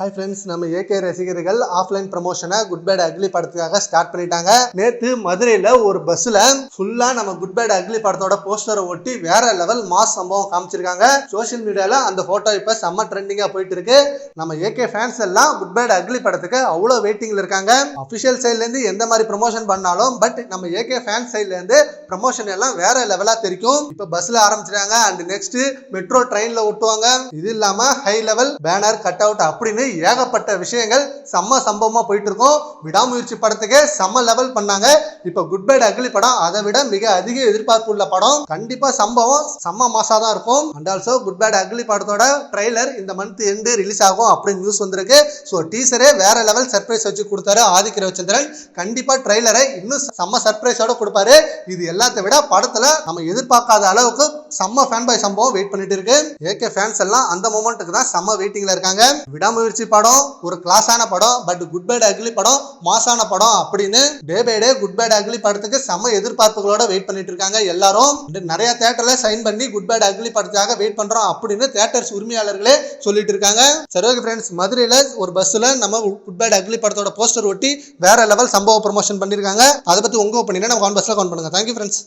Hi friends நம்ம AK ரசிகர்கள் offline ப்ரமோஷனை குட் பேட் அக்லி படத்துக்காக ஸ்டார்ட் பண்ணிட்டாங்க. நேற்று மதுரையில் ஒரு பஸ்ஸில் ஃபுல்லாக நம்ம குட் பேட் அக்லி படத்தோட போஸ்டரை ஒட்டி வேற லெவல் மாஸ் சம்பவம் காமிச்சிருக்காங்க. சோஷியல் மீடியாவில் அந்த ஃபோட்டோ இப்போ செம்ம ட்ரெண்டிங்காக போயிட்டு இருக்கு. நம்ம ஏகே ஃபேன்ஸ் எல்லாம் குட் பேட் அக்லி படத்துக்கு அவ்வளோ வெயிட்டிங்கில் இருக்காங்க. அஃபிஷியல் சைட்லேருந்து எந்த மாதிரி ப்ரமோஷன் பண்ணாலும் பட் நம்ம ஏகே ஃபேன்ஸ் சைட்லேருந்து ப்ரமோஷன் எல்லாம் வேற லெவலாக தெரிக்கும். இப்போ பஸ்ஸில் ஆரம்பிச்சிட்டாங்க அண்ட் நெக்ஸ்ட் மெட்ரோ ட்ரெயினில் ஒட்டுவாங்க. இது இல்லாமல் high level banner cut out அப்படின்னு ஏகப்பட்ட விஷயங்கள் செம்ம சம்பவமாக போயிட்டு இருக்கோம் விடாமுயற்சி படத்துக்கே செம்ம லெவல் பண்ணாங்க. இப்போ குட் பைட் அக்லி படம் அதை விட மிக அதிக எதிர்பார்ப்பு உள்ள படம். கண்டிப்பா சம்பவம் செம்ம மாசா தான் இருக்கும். And also good bad ugly படத்தோட ட்ரைலர் இந்த மந்த் எண்டு ரிலீஸ் ஆகும் அப்படின்னு நியூஸ் வந்திருக்கு. ஸோ டீசரே வேற லெவல் சர்ப்ரைஸ் வச்சு கொடுத்தாரு ஆதிக்க ரவிச்சந்திரன். கண்டிப்பா ட்ரெய்லரை இன்னும் செம்ம சர்ப்ரைஸோட கொடுப்பாரு. இது எல்லாத்த விட படத்துல நம்ம எதிர்பார்க்காத அளவுக்கு செம்ம ஃபேன் பாய் சம்பவம் வெயிட் பண்ணிட்டு இருக்கு. ஏகே ஃபேன்ஸ் எல்லாம் அந்த மூமெண்ட்டுக்கு தான் செம்ம வெயிட்டிங்ல இருக்காங்க. விடாமுயற்சி படம் ஒரு கிளாஸான படம் பட் குட் பேட் அக்லி படம் மாசான படம் அப்படின்னு day by day good bad ugly படத்துக்கு செம்ம எதிர்பார்ப்புகளோட வெயிட் பண்ணிட்டு இருக்காங்க எல்லாரும். நிறைய தேட்டர்ல சைன் பண்ணி குட் பேட் அக்லி படத்துக்காக வெயிட் பண்றோம் அப்படின்னு தேட்டர்ஸ் உரிமையாளர்களே சொல்லிட்டு இருக்காங்க. சரி ஓகே ஃப்ரெண்ட்ஸ் மதுரையில ஒரு பஸ்ல நம்ம குட் பேட் அக்லி படத்தோட போஸ்டர் ஒட்டி வேற லெவல் சம்பவ ப்ரமோஷன் பண்ணிருக்காங்க. அதை பத்தி உங்க ஒப்பீனியனை நம்ம கான் பஸ்ல கான் பண்ணுங்க. Thank you friends